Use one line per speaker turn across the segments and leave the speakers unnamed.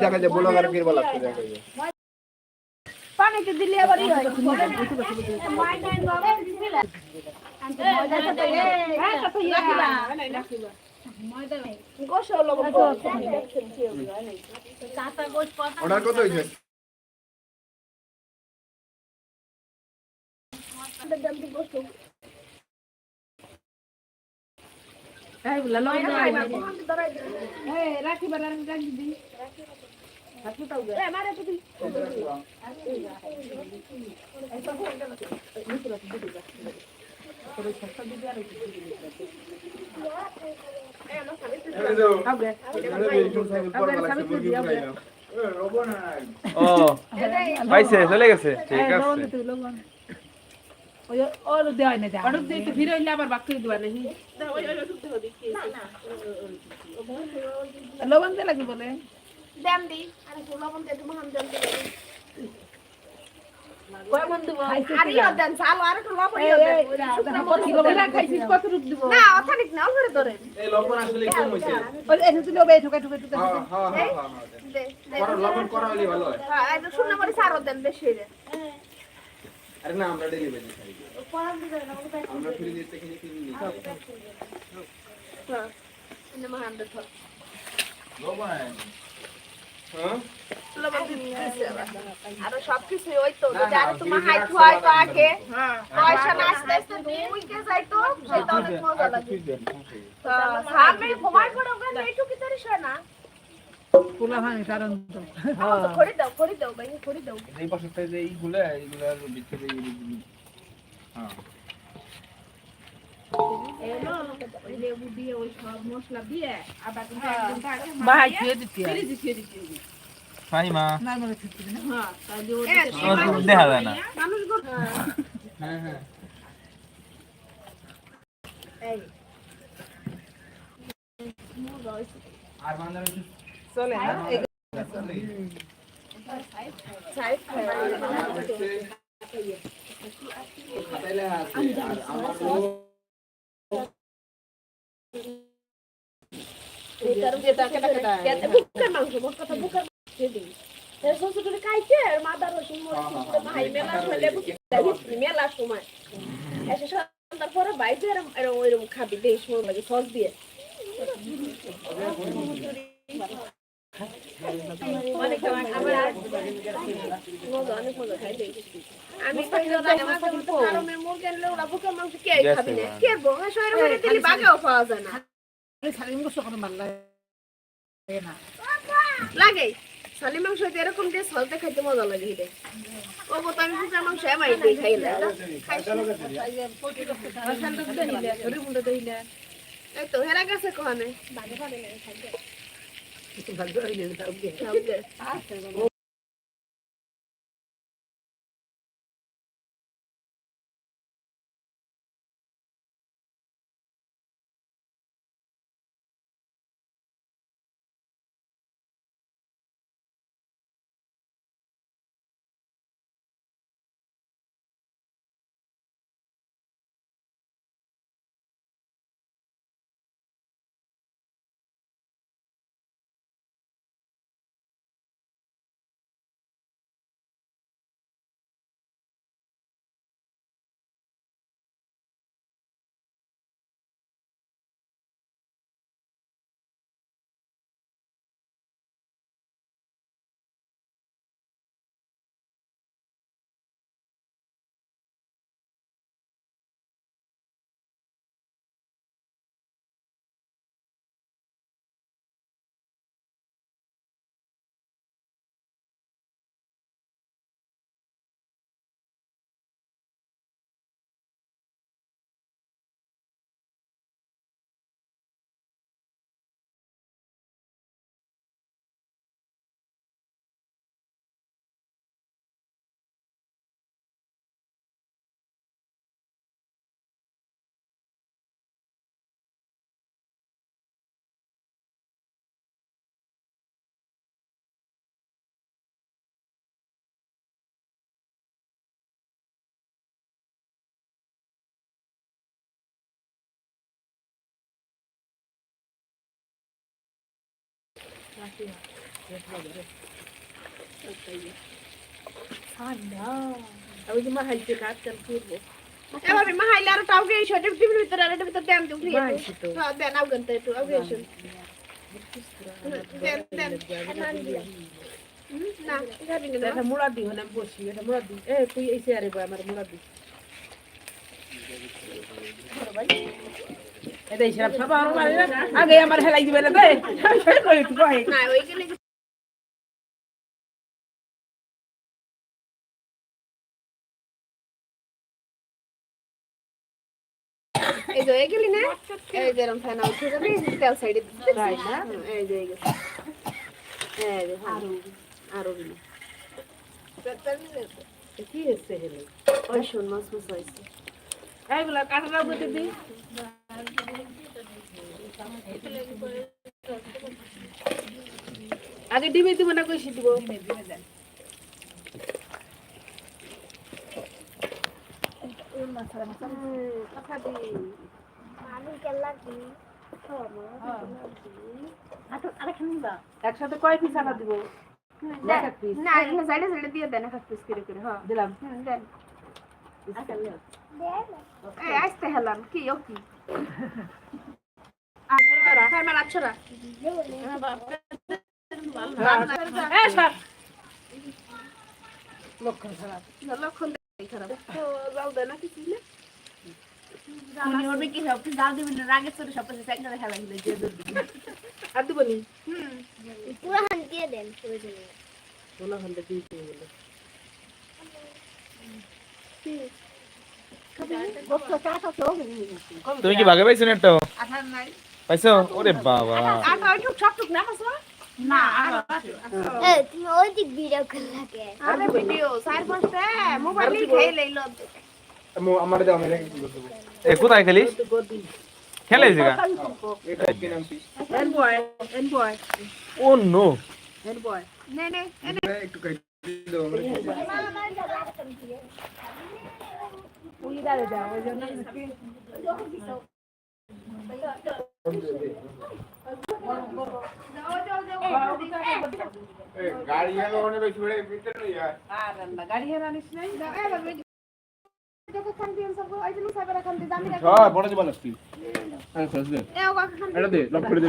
দেখা যায় কিরবা দেখা যায়।
পানিতে দিলে আবারই হয়
অর্ডার কত হয়েছে
ও পাইছে চলে গেছে ঠিক আছে
লবণ দিয়ে লাগবে বলে
দেন দি আর একটু লবণ দিয়ে
দিব
আরে দেন চালো আর একটু লবণ দেন।
খাইছিস কত রূপ দিব?
না অথানিক না ধরে ধরে।
এই লবণ আসলে কম হয়েছে
ওই এসে তুই লবে ঠুকে ঠুকে ঠুকে
হ্যাঁ হ্যাঁ হ্যাঁ হ্যাঁ হয়
হ্যাঁ। দেন বেশি রে
আরে না আমরা ডেলিভারি খাই। আমরা ফ্রি দিতে কিনে কিনে নিই।
এনে মহান দেখ লবণ আর সবকিছু ওই তো যদি আর তোমার হাইট হয় তো আগে। পয়সা না আসতে আসতে দুই কে যাইতো সেটা অনেক মজা লাগে। সামনে ঘুমাই পড়ে ওখানে এইটুকু তারি শোয় না।
পোলা ভাঙে কারণ তো।
করে দাও করে দাও ভাই করে দাও।
এই পাশে যে এইগুলো এইগুলোর ভিতরে হ্যাঁ।
দেখা যায় না।
হ্যাঁ হ্যাঁ
এই
আর বান্দার
চলে না?
সাইড খায়
খাতাইলে আর আমার
এটার যে তাকে তাকে বুকের মাংস মোট কথা বুকের মাংস দিই এর শ্বশুর করে খাইছে আর মাদা রসুন মরিচ করে ভাই মেলা হলে সময় এসে সন্ধ্যার পরে বাইরে এরম ওইরকম খাবি লাগে সস দিয়ে খাই না না
লাগে না
শালি মাংস এরকম দিয়ে সলতে খাইতে মজা লাগে হিটে ও তো আমি কুকুরের মাংস এমাই দিয়ে খাইলে এই তো, হেরা গেছে কখনে
ভাগ্য হইলে তাও মুরাদি হলাম বসি এটা মুরাদি এ তুই এসে আরে আমার মুরাদি দি এটা হিসাব সব আমার বাড়ি না। আগে আমার হেলাই দিবে না তাই কই তুই কই?
না ওই এই যে গেলি না? এই যে এরকম ফেনা উঠে যাবে তেল সাইডে
তাই না?
এই যে গেছে। এই যে আরও। আরও গেলি
কি হচ্ছে হেলে
ওই শোন মাছ মাছ হয়েছে
এইগুলা কাঁঠালা বসে দি। আগে ডিমে দিব না কইছি দিব।
দি।
একসাথে কয় পিস আটা দিব? এক এক পিস
না এখানে সাইডে সাইডে দিয়ে দেন এক পিস করে করে হ্যাঁ।
দিলাম।
দেন। আসতে হেলাম। কি ও কি? আচ্ছা আচ্ছা।
লক্ষণ খারাপ
লক্ষণ খারাপ তো যাও দেয় না সব কিছু
নি
হুম
তুমি কি ভাগে পাইছো নেটটা
আঠার নাই
পাইছো ওরে বাবা
আটা ওই টুক সব টুক না পাসো না
এ তুমি ওই দিক ভিডিও করে লাগে
আরে ভিডিও সাইড পাশে মোবাইল খেয়ে লইলো
মো- আমার দাও আমি রেখে কি করতে
এ কোথায় খেলিস
তো গদি
খেলাই জায়গা
এটা কি নাম কি
এন বয় এন বয়
ও নো
এন বয়
নে নে
একটু কাটি দাও আমরা খেতে পারি।
তুই দাঁড়ে যা ওই জন্য
গাড়ি গেল ওখানে বেশি বেড়ে ভিতরে নই আর।
গাড়ি হেরা নিস নাই।
হ্যাঁ এটা দে লক করে দে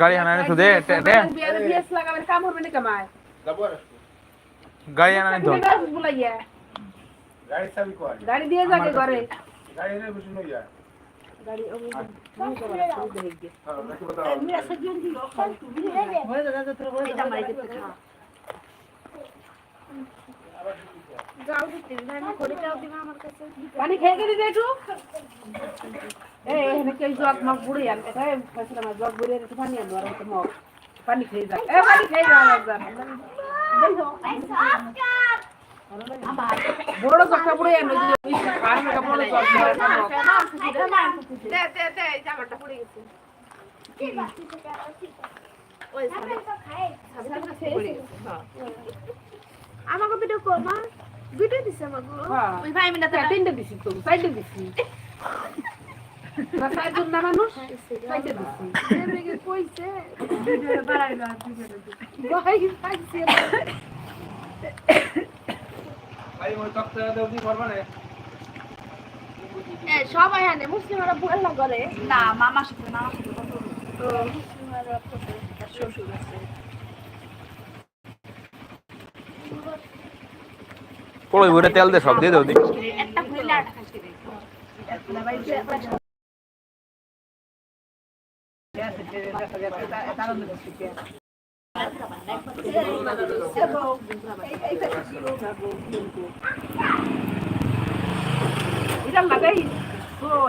গাড়ি আনা নিছো দে দে দে।
বিয়ার বিএস লাগাবে কাম হবে না কামায়
যাব আর
গাড়ি আনা নিছো
বুলাইয়া
গাড়ি চাবি কর
গাড়ি দিয়ে যাকে ঘরে
গাড়ি এনে বসে নই আর
গাড়ি
হ্যাঁ রাখি বতাও
হয়ে দাদা তোর হয়ে
এটা মাইকে খা যাও দিতে না করে যাও দিবা আমার কাছে।
পানি খেয়ে গেলি দে একটু। এই এখানে কেউ জগ মগ বুড়ে আন এটা ফেসলা মা জগ বুড়ে একটু পানি আনব আর একটু মগ। পানি খেয়ে যা এ পানি খেয়ে যা একবার। বড় কথা বুড়ে এনে দিলে আর মেকা বড় জগ
দে দে দে জামাটা পড়ে গেছে। ওই সামনে। পড়ে গেছে হ্যাঁ আমাকে ভিডিও কর মা ভিডিও দিছে আমাকে। ওই ভাই মিনা তো
তিনটে দিছি তো সাইডে দিছি। না না মানুষ সাইডে দিছি।
কইছে। বাড়াইলো আর ভিডিও ভাই পাইছে।
ভাই ওই তক্তা দেও কি করবা না?
সবাই হানে মুসলিমরা বুয়াল্লা করে।
না মামা সাথে মামা সাথে কত
তো মুসলিমরা কত শ্বশুর আছে।
কড়ই ভরে তেল দে সব দিয়ে দাও দি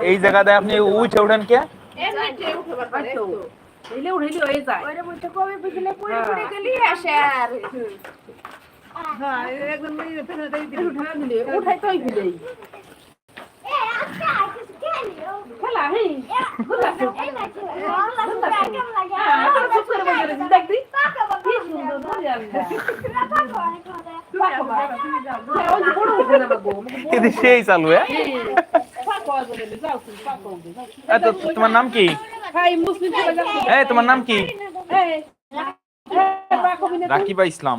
এই জায়গাতে আপনি উঠে উঠেন কে
উঠাইলে হয়ে যায়
গেলি আসে আর
হ্যাঁ একদম মেয়ে ফেলে দেই দিলে উঠা দিলে উঠাই তোই দিলে খেলা হেই গুলা তো চুপ করে বসে রয়েছিস, দেখ দি কি সুন্দর ধরে আনলা ওই যে বড় উঠে না গো
কিন্তু সেই চালু হ্যাঁ
পাক হওয়া যাবে যাও তুমি পাক হও যাও
এ তো তোমার নাম কি
ভাই মুসলিম ছেলে যাও
এই তোমার নাম কি
এই এই পাক হবি না
রাকিবা ইসলাম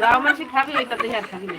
যাও মাসি খাবি ওইটাতে আর খাবি না।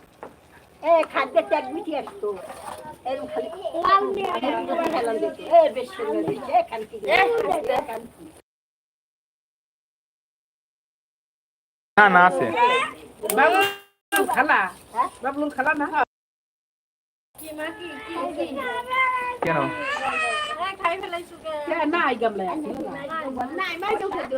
খাদ্য ত্যাগ মিটি আসতো এরকম খালি খেলাম দেখে এ বেশ সুন্দর দিচ্ছে এখান থেকে এখান থেকে
না না আছে
বাবুল খালা বাবুল খালা না
কেন
খাই ফেলাইছো
না আই গামলা
নাই মাই তো খেতে